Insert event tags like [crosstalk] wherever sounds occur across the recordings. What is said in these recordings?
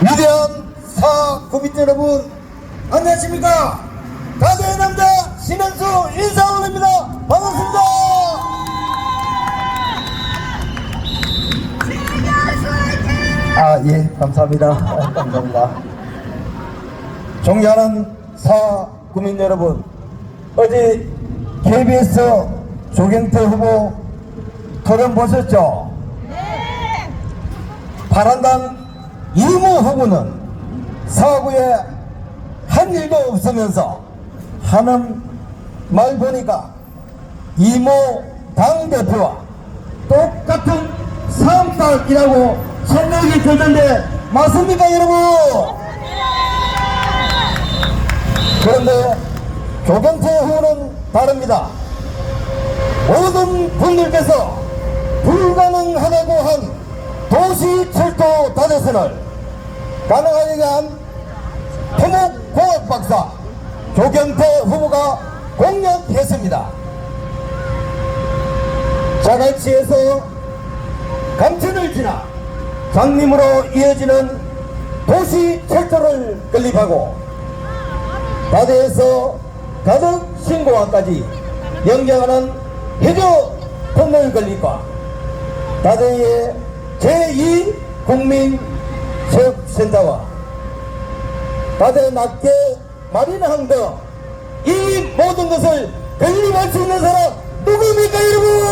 위대한 사구민 여러분 안녕하십니까? 가도의 남자 신현수 인사원입니다. 반갑습니다. 아 예 감사합니다. [laughs] 감사합니다. 존경하는 사구민 여러분 어제 KBS 조경태 후보 토론 보셨죠? 바란당 이모 후보는 사구에 한 일도 없으면서 하는 말 보니까 이모 당대표와 똑같은 삶딸이라고 생각이 드는데 맞습니까 여러분? 그런데 조경태 후보는 다릅니다. 모든 분들께서 불가능하다고 한 도시철도 다대선을 가능하게 한 토목공학 박사 조경태 후보가 공약했습니다. 자갈치에서 감천을 지나 장림으로 이어지는 도시철도를 건립하고 다대에서 가덕 신고항까지 연결하는 해저 터널 건립과 다대의 제2 국민 체육센터와 다대 낮게 마린 항 등 이 모든 것을 건립할 수 있는 사람 누구입니까 여러분?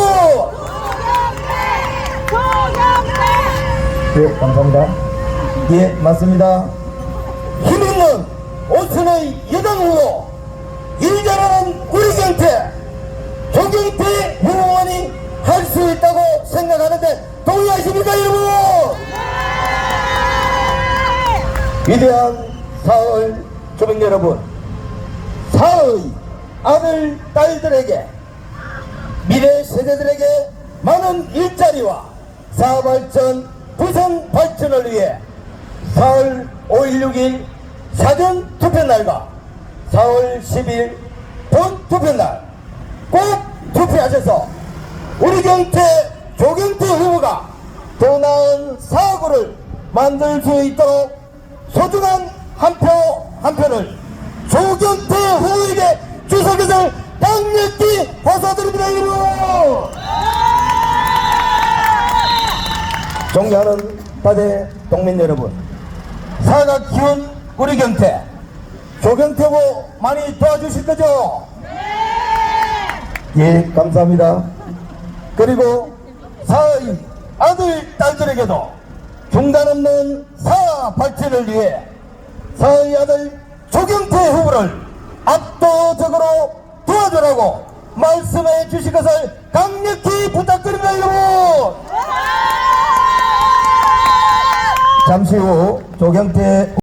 네 감사합니다. 예 맞습니다. 힘 있는 오천의 여당 후보 일 잘하는 우리 경태 조경태 후보원이 할 수 있다고 생각하는데 동의하십니까 여러분? 위대한 사흘 주민 여러분 사의 아들 딸들에게 미래 세대들에게 많은 일자리와 사발전 부산 발전을 위해 4월 5일 6일 사전 투표날과 4월 10일 본 투표날 꼭 투표하셔서 우리 경태 조경태 후보가 더 나은 사고를 만들 수 있도록 소중한 한 표 한 표를 조경태 후보에게 주소 것을 강력히 호소드립니다 존경하는 다대 동민 여러분 사가 키운 우리 경태 조경태 후보 많이 도와주실 거죠? 예 감사합니다 그리고 사의 아들 딸들에게도 중단 없는 사 발전을 위해 사의 아들 조경태 후보를 압도적으로 도와주라고 말씀해 주실 것을 강력히 부탁드립니다 여러분! 잠시 후 조경태